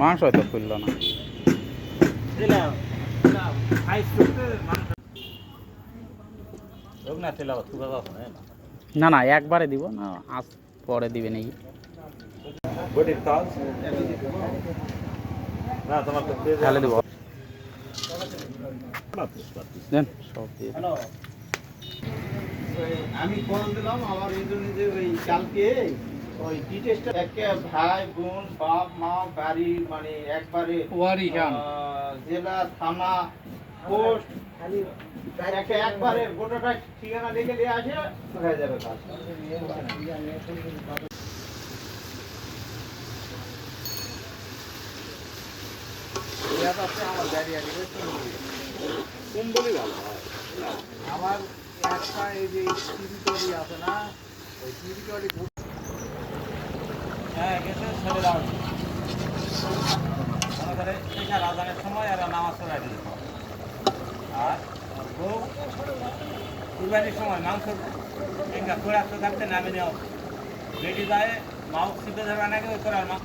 মাংস হয়তো খুলল না। না না, একবারে দিব, না, আজ পরে দিবে নাকি। তাহলে দিব। দেন। আমি ফোন দিলাম আমার এই জন্য যে ওই কালকে ওই ডিটেস্টটা একে ভাই বোন বাপ মা বাড়ি মানে একবারে ওয়ারিশান। জেলা থানা পোস্ট একে একবারে গোটাটা ঠিকানা লিখে দিয়ে আসে হয়ে যাবে কাজ আমার একটা এই যে টিভিটরি আছে না ওই টিভিটরি হ্যাঁ গেছে ছেলে দাও মনে করে এটা রাজানের সময় এরা নামাজ পড়াই দিল। আর বউ কুরবানির সময় মাংস একটা করে আসতে থাকতে নামে নেও বেটি যায় মাও সিদ্ধ ধরে নাকি ওই করে আর মাংস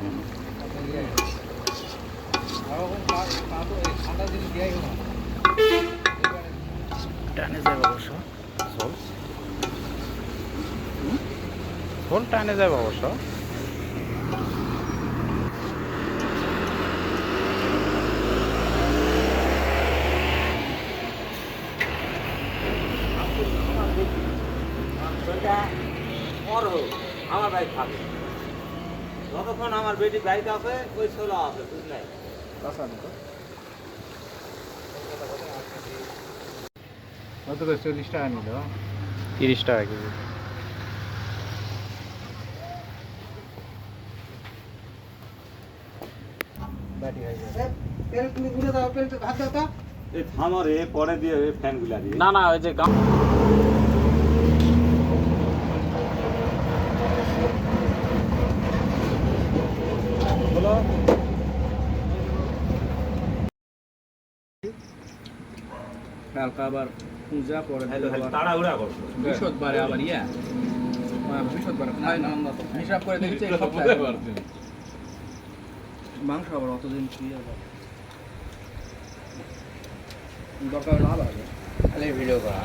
টানে যাবে অবশ্য। ঝোল? ঝোল টানে যাবে অবশ্য? আমার ভাই খাবে যতক্ষণ আমার বেটি বাইক আছে ওই ছোলা আছে বুঝলাই চল্লিশ টাকা নিল তিরিশ টাকা কেজি। না না ওই যে কালকে আবার পূজা পরে তাড়াহুড়া করছ বৃহস্পতিবারে আবার ইয়া। মানে বৃহস্পতিবারে হিসাব করে দেখছি মাংস আবার অতদিন কি আবার দরকার লাভ আছে ভিডিও করা।